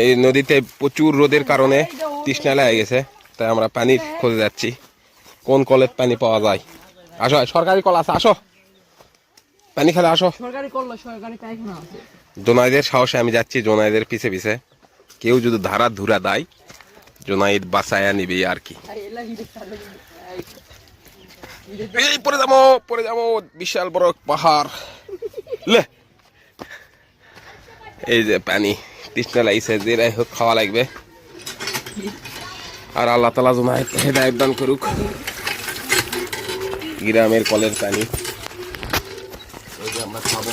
এই নদীতে প্রচুর রোদের কারণে তৃষ্ণা লেগে গেছে তাই আমরা পানির খোঁজে যাচ্ছি। কোন কলের পানি পাওয়া যায়? আসো সরকারি কল আছে আসো। পানি খেলে আসো। জোনাইদের সাহসে আমি যাচ্ছি জোনাইদের পিছে পিছে। কেউ যদি ধারা ধুরা দেয় জোনাইদ বাসায়া নিবি আর কি। এই পরে যাব পরে যাব বিশাল বড় পাহাড়। লে। এই যে পানি। তৃষ্ণা লাগছে যেটাই হোক খাওয়া লাগবে। আর আল্লাহ তালা জোনাই হেদায়ত দান করুক। গ্রামের কলের পানি। আমরা খাব।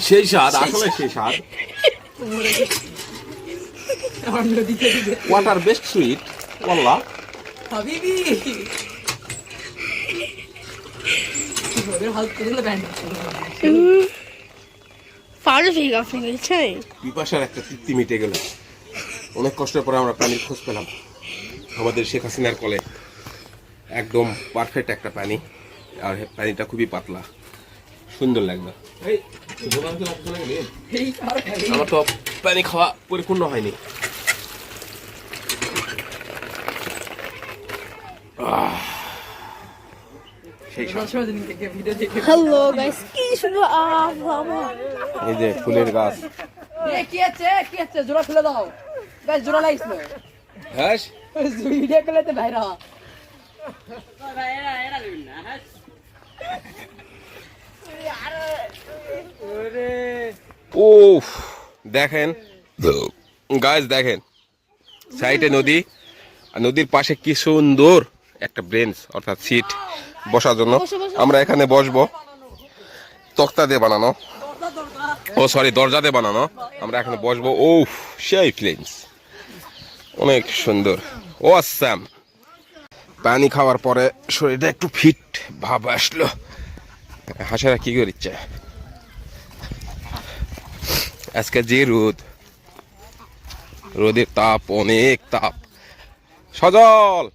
সেই স্বাদ আসলে সেই স্বাদ। দিকে ওয়াটার বেস্ট সুইট বললা হাবিবি। পিপাসার একটা তৃপ্তি মিটে গেল। অনেক কষ্টের পরে আমরা পানির খোঁজ পেলাম। আমাদের শেখ হাসিনার কলে একদম পারফেক্ট একটা পানি। আর পানিটা খুবই পাতলা। সুন্দর লাগল। এই আমার তো পানি খাওয়া পরিপূর্ণ হয়নি আহ, সেই সব দশ দিন থেকে ভিডিও দেখে Hello, guys. Me off, mama. এই যে ফুলের গাছ। এ কি আছে? কি আছে? জোড়া খুলে দাও। গাইস জোড়া লাইছ না হ্যাঁ ভিডিও করলে তো ভাইরা। উফ দেখেন। গাছ দেখেন। সাইডে নদী আর নদীর পাশে কি সুন্দর একটা ব্রেঞ্চ অর্থাৎ সিট বসার জন্য। আমরা এখানে বসবো। তক্তা দিয়ে বানানো। ও সরি দরজা দিয়ে বানানো। আমরা এখানে বসবো। ও সেই ফ্লেন্স অনেক সুন্দর। ও আসাম। পানি খাওয়ার পরে শরীরটা একটু ফিট ভাব আসলো। হাসারা কি করিচ্ছে? আজকে যে রোদ। রোদের তাপ অনেক তাপ। সজল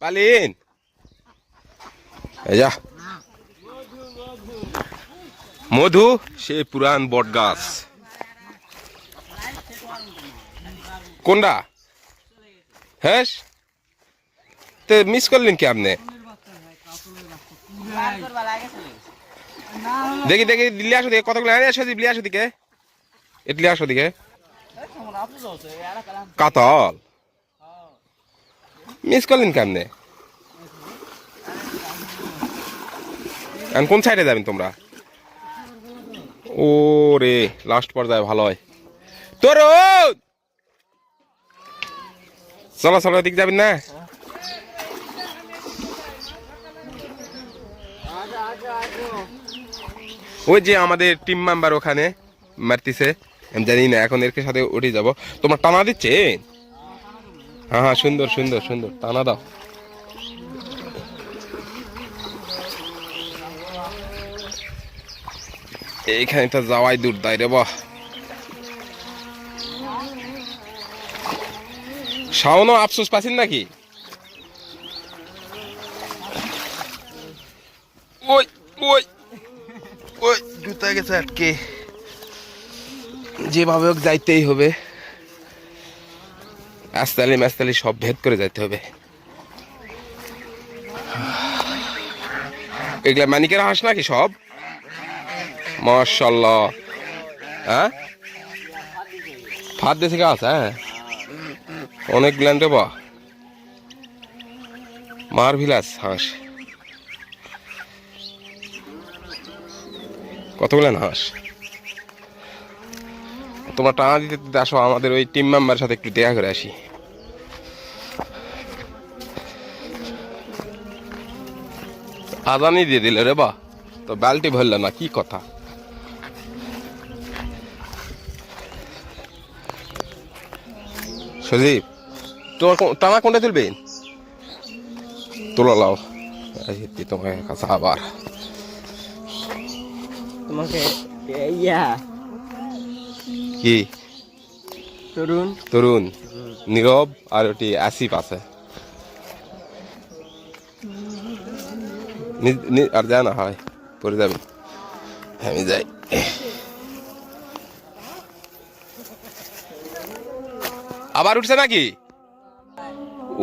পালিন। যা। মধু সে পুরান বট গাছ কোনটা? হ্যাঁ তো মিস করলেন কি আপনি? দেখি দেখি দিল্লি আসো দিকে কতগুলো আরে আসো দিল্লি আসো দিকে ইডলি আসো দিকে কাতল। মিস করলেন কেমনে এখন কোন সাইডে যাবেন তোমরা? ও রে লাস্ট পর্যায়ে ভালো হয়। তোর চলো চলো দিক যাবেন না? ওই যে আমাদের টিম মেম্বার ওখানে, মারতিছে। আমি জানি না, এখন এর সাথে উঠে যাব। তোমার টানা দিচ্ছে? হ্যাঁ হ্যাঁ সুন্দর সুন্দর সুন্দর। টানা দাও। এইখানে তো যাওয়াই দূর দায় রে বাহ। শাওনও আফসোস পাচ্ছেন নাকি? ওই ওই ওই, জুতা গেছে আটকে। যেভাবে হোক যাইতেই হবে। আস্তালি মাস্তালি সব ভেদ করে যাইতে হবে। এগুলা মানিকের হাঁস নাকি সব? মার্শাল্লাহ হ্যাঁ? ফাঁদ দেশে গাছ হ্যাঁ? অনেক গ্ল্যান্ডে বা মার ভিলাস হাঁস। কতগুলেন হাঁস? তোমার টানা দিতে দিতে আসো, আমাদের ওই টিম মেম্বারের সাথে একটু দেখা করে আসি। আদানি দিয়ে দিলে রে বা তো বালতি ভরল না, কি কথা? সজীব তোমার টানা কোনটা তুলবেন তোলা লাও। তোমার কাছে আবার। তোমাকে ইয়া। কি? তরুণ। তরুণ নীরব আর ওটি আসিফ আছে। আর যায় না হয় পরে যাবে। আমি যাই। আবার উঠছে নাকি?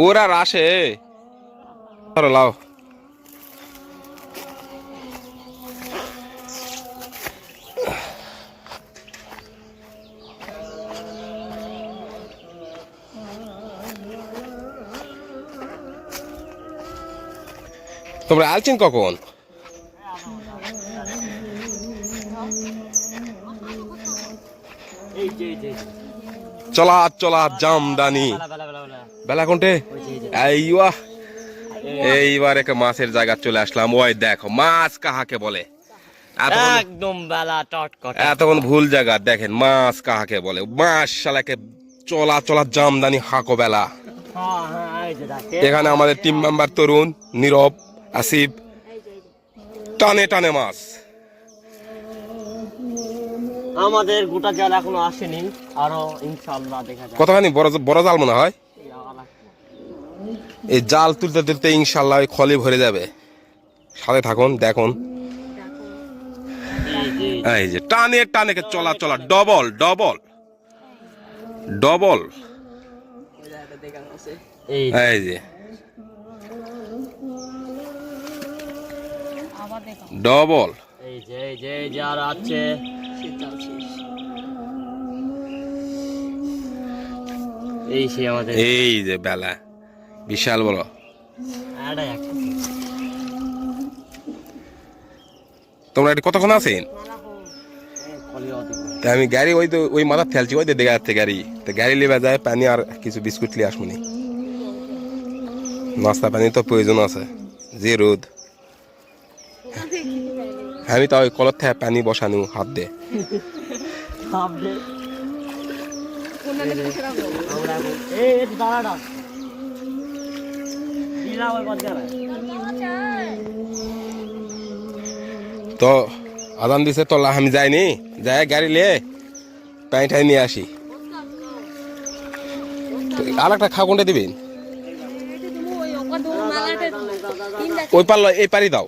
ওরা আসে লাও। তোমরা আলছেন কখন? এই যে এই যে। চলা চলা জামদানি বেলা কোনটে? এইবা এইবার একটা মাছের জায়গা চলে আসলাম। ওই দেখো মাছ কাহাকে বলে? একদম বেলা টটকট। এতক্ষণ ভুল জায়গা দেখেন মাছ কাহাকে বলে? মাছ শালাকে চলা চলা জামদানি হাকো বেলা। হ্যাঁ হ্যাঁ এখানে আমাদের টিম মেম্বার তরুণ নীরব আসিফ। টানে টানে মাছ। আমাদের গোটা জাল এখনও আসেনি আরও ইনশাআল্লাহ দেখা যাবে। কতখানি বড় বড় জাল মনে হয়? এই জাল তুলতে তুলতে ইনশাল্লাহ ওই খলি ভরে যাবে। সাথে থাকুন দেখুন। এই যে এই যে টানে টানে চলা চলা ডবল ডবল ডবল। এই যে, এই যে। ডবল। এই যে এই যে এই যে আর আছে। এই সে আমাদের এই যে বেলা বিশাল বড়। একটা তোমরা এটি কতক্ষণ আছেন? আমি গাড়ি ওই তো ওই মাথার ফেলছি ওই তো দেখা যাচ্ছে গাড়ি। তো গাড়ি লেবে যায় পানি আর কিছু বিস্কুট লিয়ে আসবনি নাস্তা পানি তো প্রয়োজন আছে যে রোদ। আমি তো ওই কলত থেকে পানি বসানো, হাত দে তো আদান দিছে তো, আমি যাইনি। যাই, গাড়ি লিয়ে পানি টাই নিয়ে আসি। আর একটা খাও কোনটা দিবেন ওই পারল এই পারি দাও।